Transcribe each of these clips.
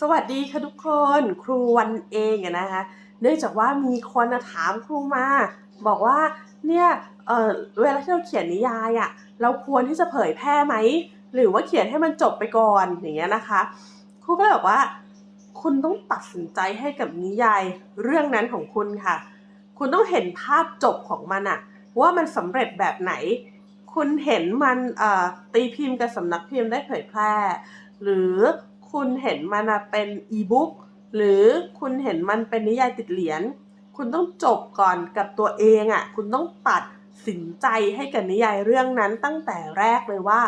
สวัสดีค่ะทุกคนครูวันเองนะคะเนื่องจากว่ามีคนถามครูมา บอกว่าเนี่ยเออเวลาที่เราเขียนนิยายอะเราควรที่จะเผยแพร่ไหมหรือว่าเขียนให้มันจบไปก่อนอย่างเงี้ยนะคะครูก็เลยบอกว่า คุณต้องตัดสินใจให้กับนิยายเรื่องนั้นของคุณค่ะ คุณต้องเห็นภาพจบของมันอะว่ามันสำเร็จแบบไหน คุณเห็นมันตีพิมพ์กับสำนักพิมพ์ได้เผยแพร่ หรือ คุณเห็นมันเป็นอีบุ๊กหรือคุณเห็นมันเป็นนิยายติดเหรียญคุณต้องจบก่อนกับตัวเองอะคุณต้องตัดสินใจให้กับนิยายเรื่องนั้นตั้งแต่แรกเลยว่า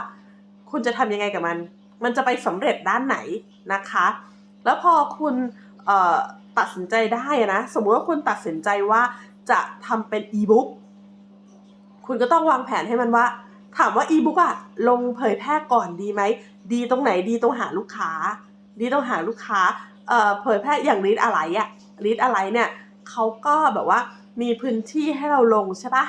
คุณจะทำยังไงกับมัน มันจะไปสำเร็จด้านไหนนะคะ แล้วพอคุณตัดสินใจได้นะ สมมติว่าคุณตัดสินใจว่าจะทำเป็นอีบุ๊กคุณก็ต้องวางแผนให้มันว่า ถามว่าอีบุ๊กอะลงเผยแพร่ก่อนดีไหม ดีตรงไหนดีตรงหาลูกค้า ดีตรงหาลูกค้าเอ่อเผยแพร่อย่างรีดอะไรอะรีดอะไรเนี่ยเขาก็แบบว่ามีพื้นที่ให้เราลงใช่ปะ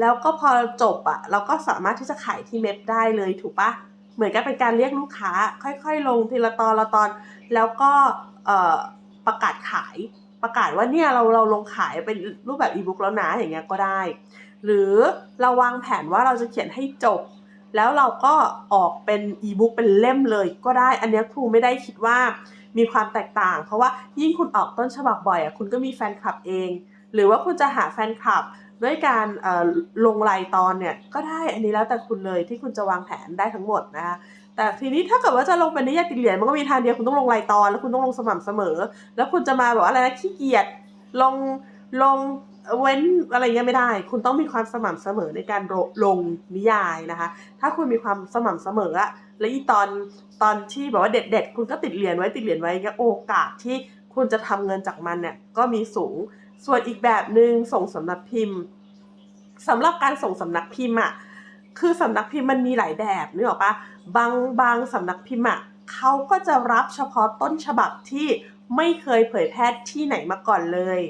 แล้วก็พอจบอะเราก็สามารถที่จะขายที่เว็บได้เลยถูกปะเหมือนกับเป็นการเรียกลูกค้า ค่อยๆ ลงทีละตอนละตอน แล้วก็เอ่อประกาศขายประกาศว่าเนี่ยเราเราลงขายเป็นรูปแบบอีบุ๊กแล้วนะอย่างเงี้ยก็ได้ หรือเราวางแผนว่าเราจะเขียนให้จบ แล้วเราก็ออกเป็นอีบุ๊กเป็นเล่มเลยก็ได้ อันนี้ครูไม่ได้คิดว่ามีความแตกต่าง เพราะว่ายิ่งคุณออกต้นฉบับบ่อยอะคุณก็มีแฟนคลับเอง หรือว่าคุณจะหาแฟนคลับด้วยการลงรายตอนเนี่ยก็ได้อันนี้แล้วแต่คุณเลยที่คุณจะวางแผนได้ทั้งหมดนะคะแต่ทีนี้ถ้าเกิดว่าจะลงเป็นนิยายติเหรียญมันก็มีทางเดียวคุณต้องลงรายตอน แล้วคุณต้องลงสม่ำเสมอ แล้วคุณจะมาแบบอะไรนะขี้เกียจลงลง เว้นอะไรเงี้ยไม่ได้ คุณต้องมีความสม่ำเสมอในการลงนิยายนะคะ ถ้าคุณมีความสม่ำเสมออะแล้วอีตอนตอนที่แบบว่าเด็ดๆคุณก็ติดเหรียญไว้ติดเหรียญไว้เงี้ยโอกาสที่คุณจะทำเงินจากมันเนี่ยก็มีสูง ส่วนอีกแบบหนึ่งส่งสำนักพิมพ์สำหรับการส่งสำนักพิมพ์อะคือสำนักพิมพ์มันมีหลายแบบนึกออกปะบางบางสำนักพิมพ์อะเขาก็จะรับเฉพาะต้นฉบับที่ไม่เคยเผยแพร่ที่ไหนมาก่อนเลย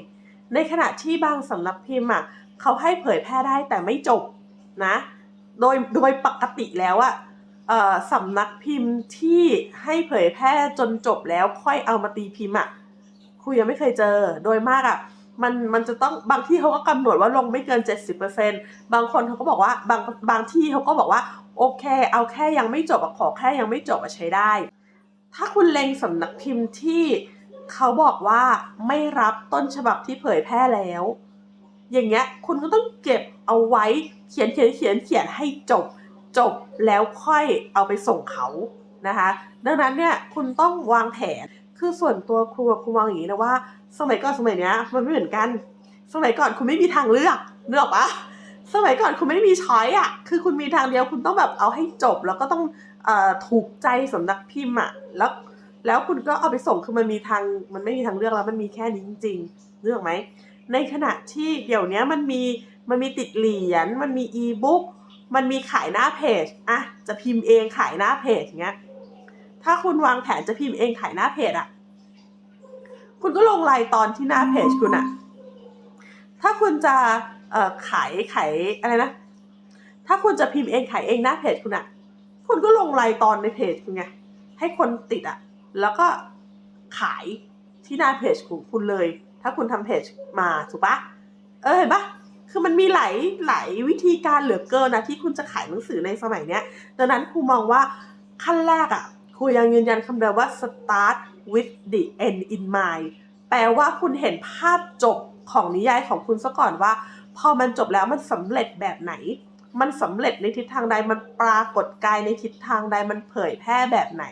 ในขณะที่บางสำนักพิมพ์อะเขาให้เผยแพร่ได้แต่ไม่จบนะ โดยโดยปกติแล้วอะเอ่อสำนักพิมพ์ที่ให้เผยแพร่จนจบแล้วค่อยเอามาตีพิมพ์อะครูยังไม่เคยเจอโดยมากอะมันมันจะต้องบางที่เขาก็กำหนดว่าลงไม่เกิน 70%บางคนเขาก็บอกว่าบางบางที่เขาก็บอกว่าโอเค เอาแค่ยังไม่จบขอแค่ยังไม่จบอะใช้ได้ ถ้าคุณเล็งสำนักพิมพ์ที่ เขาบอกว่าไม่รับต้นฉบับที่เผยแพร่แล้ว อย่างเงี้ยคุณก็ต้องเก็บเอาไว้เขียนเขียนเขียนเขียนให้จบจบแล้วค่อยเอาไปส่งเขานะคะ ดังนั้นเนี่ยคุณต้องวางแผนคือส่วนตัวครูครูมองอย่างนี้นะว่า สมัยก่อนสมัยเนี้ยมันไม่เหมือนกัน สมัยก่อนคุณไม่มีทางเลือกนึกออปะสมัยก่อนคุณไม่ได้มีช้อยอะคือคุณมีทางเดียวคุณต้องแบบเอาให้จบแล้วก็ต้องอถูกใจสำนักพิมพ์อะแล้ว แล้วคุณก็เอาไปส่งคือมันมีทางมันไม่มีทางเลือกแล้วมันมีแค่นี้จริงๆนึกออกไหมในขณะที่เดี๋ยวนี้มันมีมันมีติดเหรียญมันมีอีบุ๊กมันมีขายหน้าเพจอะจะพิมพ์เองขายหน้าเพจอย่างเงี้ยถ้าคุณวางแผนจะพิมพ์เองขายหน้าเพจอะคุณก็ลงรายตอนที่หน้าเพจคุณอะถ้าคุณจะเอ่อขายขายอะไรนะ ถ้าคุณจะพิมพ์เองขายเองหน้าเพจคุณอะคุณก็ลงรายตอนในเพจคุณไงให้คนติดอะ แล้วก็ขายที่หน้าเพจของคุณเลย ถ้าคุณทำเพจมาถูกปะเออเห็นปะคือมันมีหลายหลายวิธีการเหลือเกินนะที่คุณจะขายหนังสือในสมัยเนี้ยดังนั้นครูมองว่าขั้นแรกอะครูยังยืนยันคำเดิมว่า start with the end in mind แปลว่าคุณเห็นภาพจบของนิยายของคุณซะก่อนว่า พอมันจบแล้วมันสำเร็จแบบไหน มันสำเร็จในทิศทางใดมันปรากฏกายในทิศทางใดมันเผยแพร่แบบไหน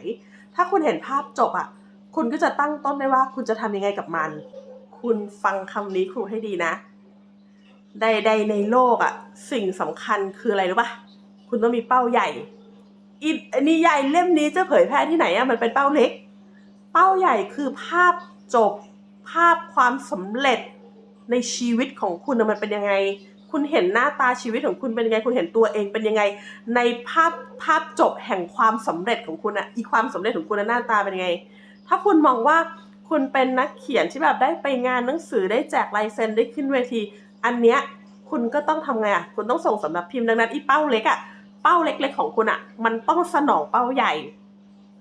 ถ้าคุณเห็นภาพจบอะคุณก็จะตั้งต้นได้ว่าคุณจะทำยังไงกับมัน คุณฟังคำนี้ครูให้ดีนะ ใด ๆ ในโลกอะสิ่งสำคัญคืออะไรรู้ปะคุณต้องมีเป้าใหญ่อีนิยายเล่มนี้จะเผยแพร่ที่ไหนอะมันเป็นเป้าเล็ก เป้าใหญ่คือภาพจบภาพความสำเร็จในชีวิตของคุณมันเป็นยังไง คุณเห็นหน้าตาชีวิตของคุณเป็นยังไง คุณเห็นตัวเองเป็นยังไง ในภาพภาพจบแห่งความสำเร็จของคุณอะอีความสำเร็จของคุณนะหน้าตาเป็นยังไง ถ้าคุณมองว่าคุณเป็นนักเขียนที่แบบได้ไปงานหนังสือได้แจกลายเซ็นได้ขึ้นเวที อันเนี้ยคุณก็ต้องทำไงอะคุณต้องส่งสำนักพิมพ์ดังนั้นอีเป้าเล็กอะเป้าเล็กๆของคุณอะมันต้องสนองเป้าใหญ่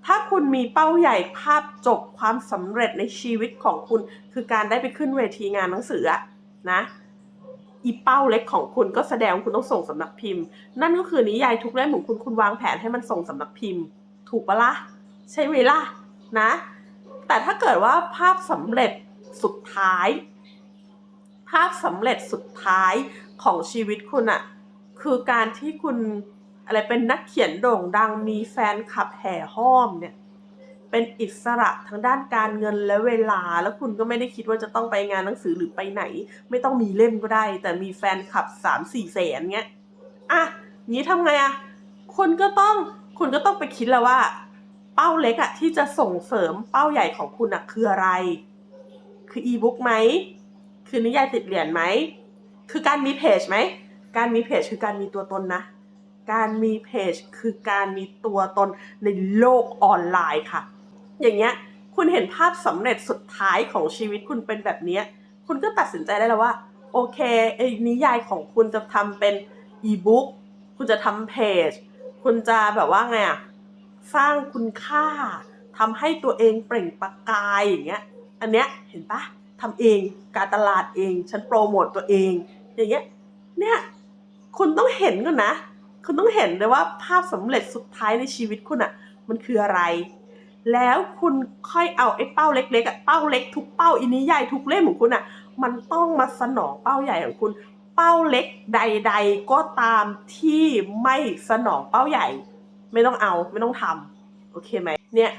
ถ้าคุณมีเป้าใหญ่ภาพจบความสำเร็จในชีวิตของคุณ คือการได้ไปขึ้นเวทีงานหนังสืออะนะ อีเป้าเล็กของคุณก็แสดงว่าคุณต้องส่งสำนักพิมพ์ นั่นก็คือนิยายทุกเล่มของคุณคุณวางแผนให้มันส่งสำนักพิมพ์ ถูกปะละ่ะใช่ไหมล่ะนะ แต่ถ้าเกิดว่าภาพสำเร็จสุดท้าย ภาพสำเร็จสุดท้ายของชีวิตคุณอะคือการที่คุณอะไรเป็นนักเขียนโด่งดังมีแฟนคลับแห่ห้อมเนี่ย เป็นอิสระทางด้านการเงินและเวลา แล้วคุณก็ไม่ได้คิดว่าจะต้องไปงานหนังสือหรือไปไหน ไม่ต้องมีเล่มก็ได้ แต่มีแฟนคลับสามสี่แสนเงี้ยอะงี้ทำไงอะคุณก็ต้องคุณก็ต้องไปคิดแล้วว่า เป้าเล็กอะที่จะส่งเสริมเป้าใหญ่ของคุณอะคืออะไร คืออีบุ๊กไหมคือนิยายติดเหรียญไหมคือการมีเพจไหมการมีเพจคือการมีตัวตนนะ การมีเพจคือการมีตัวตนในโลกออนไลน์ค่ะ อย่างเงี้ย คุณเห็นภาพสำเร็จสุดท้ายของชีวิตคุณเป็นแบบเนี้ย คุณก็ตัดสินใจได้แล้วว่า โอเคไอ้นิยายของคุณจะทำเป็นอีบุ๊กคุณจะทำเพจ คุณจะแบบว่าไงอะสร้างคุณค่าทำให้ตัวเองเปล่งประกายอย่างเงี้ย อันเนี้ยเห็นปะทำเองการตลาดเอง ฉันโปรโมตตัวเอง อย่างเงี้ย เนี่ย คุณต้องเห็นก่อนนะ คุณต้องเห็นเลยว่าภาพสำเร็จสุดท้ายในชีวิตคุณอะมันคืออะไร แล้วคุณค่อยเอาไอ้เป้าเล็กๆอะเป้าเล็กทุกเป้าอินิยายทุกเล่มของคุณอะมันต้องมาสนองเป้าใหญ่ของคุณ เป้าเล็กใด ๆ ก็ตามที่ไม่สนองเป้าใหญ่ ไม่ต้องเอาไม่ต้องทำโอเคไหมเนี่ย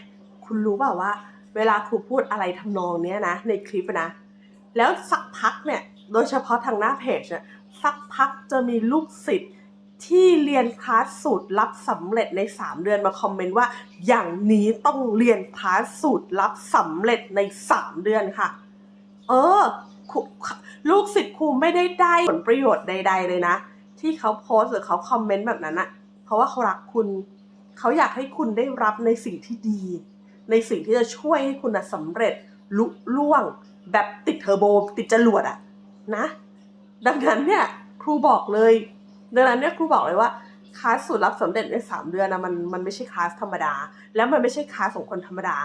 คุณรู้เปล่าว่า เวลาครูพูดอะไรทำนองเนี้ยนะ ในคลิปนะ แล้วสักพักเนี่ยโดยเฉพาะทางหน้าเพจเนี่ยสักพักจะมีลูกศิษย์ ที่เรียนคลาสสูตรลับสำเร็จใน 3 เดือนมาคอมเมนต์ว่า อย่างนี้ต้องเรียนคลาสสูตรลับสำเร็จใน 3 เดือนค่ะ เออครูลูกศิษย์ครูไม่ได้ได้ผลประโยชน์ใด ๆ เลยนะ ที่เขาโพสหรือเขาคอมเมนต์แบบนั้นอะเพราะว่าเขารักคุณ เขาอยากให้คุณได้รับในสิ่งที่ดี ในสิ่งที่จะช่วยให้คุณน่ะสำเร็จลุล่วง แบบติดเทอร์โบติดจรวดอะนะ ดังนั้นเนี่ยครูบอกเลย ดังนั้นเนี่ยครูบอกเลยว่าคลาสสูตรลับสำเร็จในสามเดือนนะมันมันไม่ใช่คลาสธรรมดา แล้วมันไม่ใช่คลาสของคนธรรมดา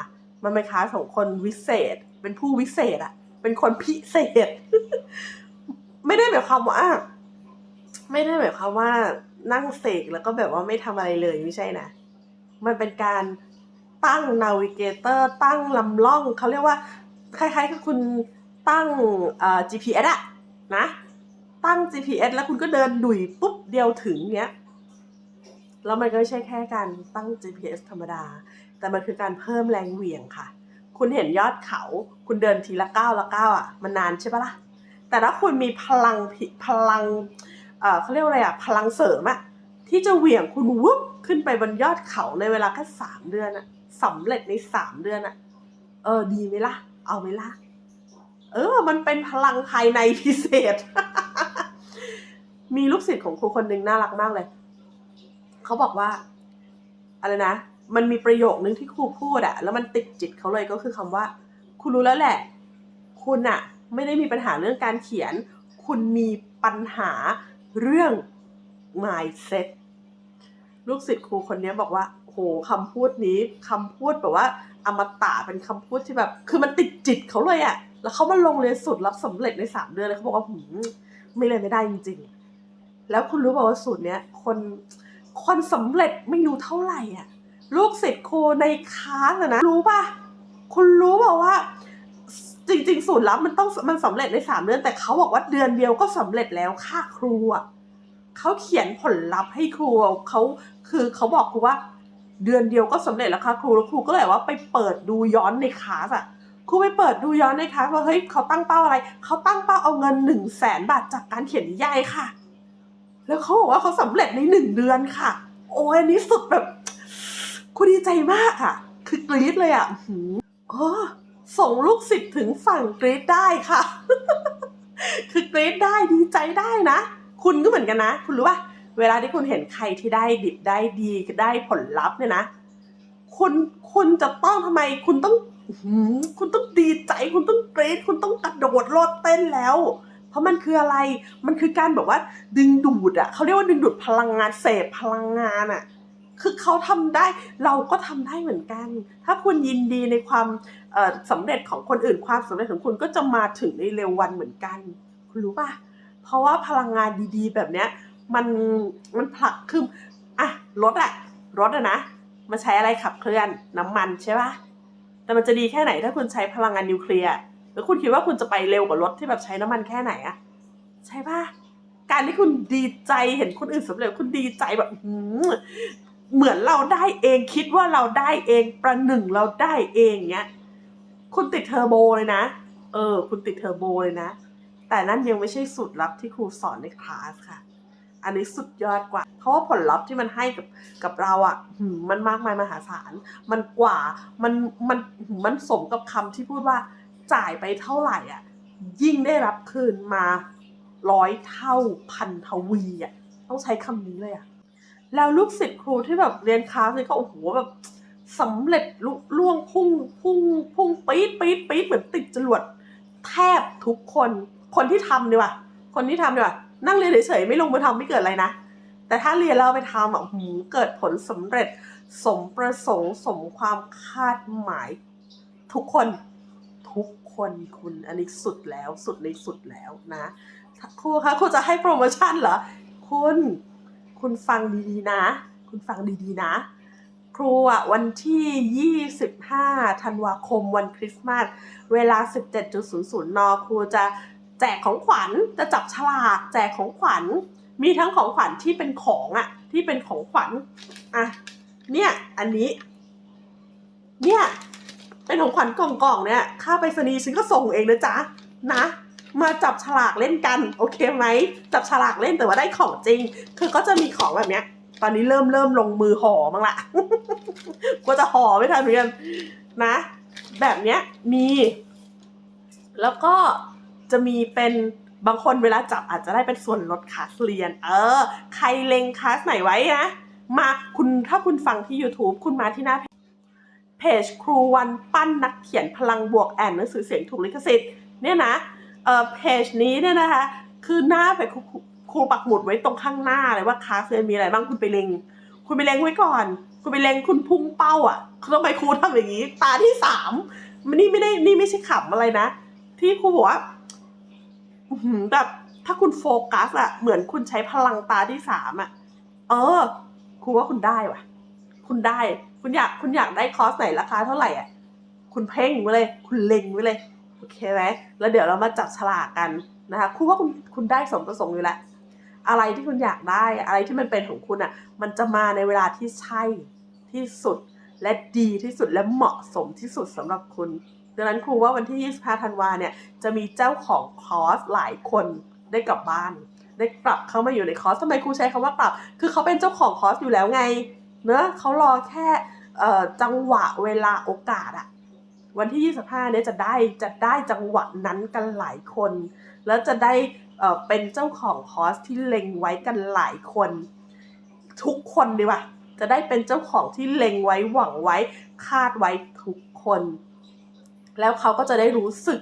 มันเป็นคลาสของคนวิเศษ เป็นผู้วิเศษอะเป็นคนพิเศษ ไม่ได้หมายความว่าไม่ได้หมายความว่านั่งเสกแล้วก็แบบว่าไม่ทำอะไรเลยไม่ใช่นะมันเป็นการตั้งนาวิเกเตอร์ ตั้งลำล่องเขาเรียกว่าคล้ายๆกับคุณตั้งเอ่อ GPS อะนะ ตั้ง GPS แล้วคุณก็เดินดุยปุ๊บเดียวถึงเนี้ยแล้วมันก็ไม่ใช่แค่การตั้ง GPS ธรรมดา แต่มันคือการเพิ่มแรงเหวี่ยงค่ะ คุณเห็นยอดเขา คุณเดินทีละก้าวละก้าวอะ มันนานใช่ปะล่ะ แต่ถ้าคุณมีพลังพลังเขาเรียกว่าอะไรอะ พลังเสริมอะ ที่จะเหวี่ยงคุณวุบขึ้นไปบนยอดเขาในเวลาแค่สามเดือนอะสำเร็จในสามเดือนอะ เออ ดีไหมล่ะ เอาไหมล่ะ เออ มันเป็นพลังภายในพิเศษ มีลูกศิษย์ของครูคนหนึ่งน่ารักมากเลย เขาบอกว่า อะไรนะ มันมีประโยคนึงที่ครูพูดอะแล้วมันติดจิตเขาเลยก็คือคำว่า คุณรู้แล้วแหละ คุณอะไม่ได้มีปัญหาเรื่องการเขียน คุณมีปัญหาเรื่อง mindset ลูกศิษย์ครูคนนี้บอกว่าโหคำพูดนี้คำพูดแบบว่า อมตะเป็นคำพูดที่แบบ คือมันติดจิตเขาเลยอะแล้วเขามาลงเรียนสูตรลับสำเร็จในสามเดือนเลยเขาบอกว่าหืมไม่เลยไม่ได้จริงๆ แล้วคุณรู้เปล่าว่าสูตรเนี้ยคนคนสำเร็จไม่รู้เท่าไหร่อะ ลูกศิษย์ครูในคลาสนะรู้ป่ะคุณรู้เปล่าว่า จริง ๆ สูตรลับมันต้องมันสำเร็จในสามเดือน แต่เขาบอกว่าเดือนเดียวก็สำเร็จแล้วค่าครูอะเขาเขียนผลลัพธ์ให้ครูเขาคือเขาบอกครูว่า เดือนเดียวก็สำเร็จแล้วค่ะครูแล้วครูก็เลยว่าไปเปิดดูย้อนในคลาสอะครูไปเปิดดูย้อนในคลาสว่าเฮ้ยเขาตั้งเป้าอะไรเขาตั้งเป้าเอาเงินหนึ่งแสนบาทจากการเขียนนิยายค่ะ แล้วเขาบอกว่าเขาสำเร็จในหนึ่งเดือนค่ะ โอ้ยอันนี้สุดแบบกูดีใจมากอะ คือกรี๊ดเลยอะหืออส่งลูกศิษย์ถึงฝั่งกรี๊ดได้ค่ะ คือกรี๊ดได้ดีใจได้นะ คุณก็เหมือนกันนะ คุณรู้ป่ะเวลาที่คุณเห็นใครที่ได้ดิบได้ดีได้ผลลัพธ์เนี่ยนะ คุณคุณจะต้องทำไม คุณต้องคุณต้องดีใจ คุณต้องกรี๊ดคุณต้องกระโดดโลดเต้นแล้ว เพราะมันคืออะไร มันคือการแบบว่าดึงดูดอะเขาเรียกว่าดึงดูดพลังงานเสพพลังงานอะคือเขาทำได้เราก็ทำได้เหมือนกัน ถ้าคุณยินดีในความเอ่อสำเร็จของคนอื่นความสำเร็จของคุณก็จะมาถึงในเร็ววันเหมือนกัน คุณรู้ป่ะ เพราะว่าพลังงานดีๆ แบบเนี้ยมันมันผลักคืออะรถอะรถอะนะมันใช้อะไรขับเคลื่อนน้ำมันใช่ป่ะแต่มันจะดีแค่ไหนถ้าคุณใช้พลังงานนิวเคลียร์ แล้วคุณคิดว่าคุณจะไปเร็วกว่ารถที่แบบใช้น้ำมันแค่ไหนอะใช่ป่ะการที่คุณดีใจเห็นคนอื่นสำเร็จคุณดีใจแบบเหมือนเราได้เองคิดว่าเราได้เองประหนึ่งเราได้เองเนี้ยคุณติดเทอร์โบเลยนะ เออ คุณติดเทอร์โบเลยนะ แต่นั่นยังไม่ใช่สูตรลับที่ครูสอนในคลาสค่ะ อันนี้สุดยอดกว่า เพราะว่าผลลัพธ์ที่มันให้กับกับเราอะ่ะมันมากมายมหาศาล มันกว่า มัน มันมมันสมกับคำที่พูดว่า จ่ายไปเท่าไหร่อะ ยิ่งได้รับคืนมาร้อยเท่าพันทวีอะต้องใช้คำนี้เลยอะ แล้วลูกศิษย์ครูที่แบบเรียนคลาสนี่ก็โอ้โหแบบสำเร็จลุล่วงพุ่งพุ่งพุ่งปี๊ดปี๊ดปี๊ดเหมือนติดจรวดแทบทุกคนคนที่ทำดีกว่าคนที่ทำดีกว่านั่งเรียนเฉยๆไม่ลงมือทำไม่เกิดอะไรนะ แต่ถ้าเรียนแล้วเอาไปทำอะหูเกิดผลสำเร็จสมประสงค์สมความคาดหมายทุกคน คนคุณอันนี้สุดแล้วสุดในสุดแล้วนะครูคะครูจะให้โปรโมชั่นเหรอคุณคุณฟังดีๆนะ คุณฟังดีๆนะ ครูอะวันที่ 25 ธันวาคมวันคริสต์มาสเวลา 17.00 น ครูจะแจกของขวัญจะจับฉลากแจกของขวัญ มีทั้งของขวัญที่เป็นของอะที่เป็นของขวัญอะเนี่ยอันนี้ เนี่ย เป็นของขวัญกล่องๆเนี่ยค่าไปรษณีย์ฉันก็ส่งเองนะจ๊ะนะ มาจับฉลากเล่นกันโอเคไหมจับฉลากเล่นแต่ว่าได้ของจริง คือก็จะมีของแบบเนี้ย ตอนนี้เริ่มเริ่มลงมือห่อมั้งละกว่าจะห่อไม่ทันเหมือนกันนะ แบบเนี้ยมี แล้วก็จะมีเป็นบางคนเวลาจับอาจจะได้เป็นส่วนลดคลาสเรียน เออ ใครเล็งคลาสไหนไว้นะมาคุณถ้าคุณฟังที่ YouTube คุณมาที่หน้าเพ เพจครูวันปั้นนักเขียนพลังบวกแอนหนังสือเสียงถูกลิขสิทธิ์เนี่ยนะเออเพจนี้เนี่ยนะคะคือหน้าไปครูครูปักหมุดไว้ตรงข้างหน้าเลยว่าคลาสเรียนมีอะไรบ้างคุณไปเล็ง คุณไปเล็งไว้ก่อน คุณไปเล็งคุณพุ่งเป้าอะทำไมครูทำอย่างนี้ ตาที่สามมันนี่ไม่ได้นี่ไม่ใช่ขำอะไรนะ ที่ครูบอกว่าแบบถ้าคุณโฟกัสอะเหมือนคุณใช้พลังตาที่สามอะเออครูว่าคุณได้ว่ะ คุณได้ คุณอยากคุณอยากได้คอร์สไหนราคาเท่าไหร่อะคุณเพ่งไว้เลย คุณเล็งไว้เลยโอเคไหมแล้วเดี๋ยวเรามาจับฉลากกันนะคะครูว่าคุณคุณได้สมประสงค์อยู่แล้วอะไรที่คุณอยากได้อะไรที่มันเป็นของคุณอะ มันจะมาในเวลาที่ใช่ที่สุดและดีที่สุดและเหมาะสมที่สุดสำหรับคุณ ดังนั้นครูว่าวันที่ 25 ธันวาเนี่ยจะมีเจ้าของคอร์สหลายคนได้กลับบ้าน ได้กลับเข้ามาอยู่ในคอร์สทำไมครูใช้คำว่ากลับ คือเขาเป็นเจ้าของคอร์สอยู่แล้วไง เนอะเขารอแค่จังหวะเวลาโอกาสอะวันที่ 25 เนี่ยจะได้จะได้จังหวะนั้นกันหลายคน แล้วจะได้เป็นเจ้าของคอร์สที่เล็งไว้กันหลายคน ทุกคนดีว่ะจะได้เป็นเจ้าของที่เล็งไว้หวังไว้คาดไว้ทุกคน แล้วเขาก็จะได้รู้สึก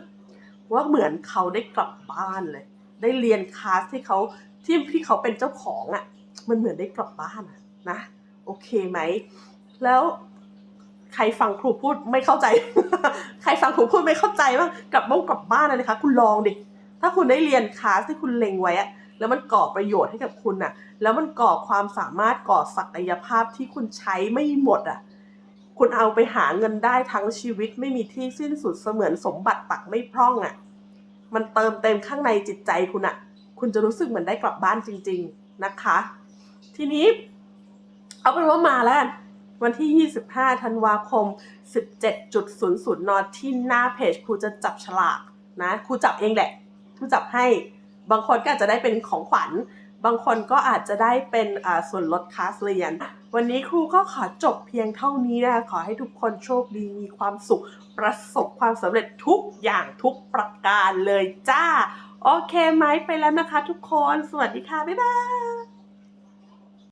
ว่าเหมือนเขาได้กลับบ้านเลย ได้เรียนคลาสที่เขาที่ที่เขาเป็นเจ้าของอะ่ะ มันเหมือนได้กลับบ้านอะนะ โอเคไหม แล้วใครฟังครูพูดไม่เข้าใจ ใครฟังครูพูดไม่เข้าใจบ้างกลับบ้านกลับบ้านเลยนะคะ คุณลองดิ ถ้าคุณได้เรียนคลาสที่คุณเล็งไว้อะแล้วมันก่อประโยชน์ให้กับคุณอะแล้วมันก่อความสามารถก่อศักยภาพที่คุณใช้ไม่หมดอะคุณเอาไปหาเงินได้ทั้งชีวิตไม่มีที่สิ้นสุดเสมือนสมบัติตักไม่พร่องอะมันเติมเต็มข้างในจิตใจคุณอะคุณจะรู้สึกเหมือนได้กลับบ้านจริง ๆนะคะ ทีนี้ เอาเป็นว่ามาแล้ววันที่ 25 ธันวาคม 17.00 น ที่หน้าเพจครูจะจับฉลากนะครูจับเองแหละครูจับให้ บางคนก็อาจจะได้เป็นของขวัญ บางคนก็อาจจะได้เป็นส่วนลดคลาสเรียน วันนี้ครูก็ขอจบเพียงเท่านี้นะคะ ขอให้ทุกคนโชคดี มีความสุข ประสบความสำเร็จทุกอย่างทุกประการเลยจ้า โอเคไหมไปแล้วนะคะทุกคน สวัสดีค่ะ บ๊ายบาย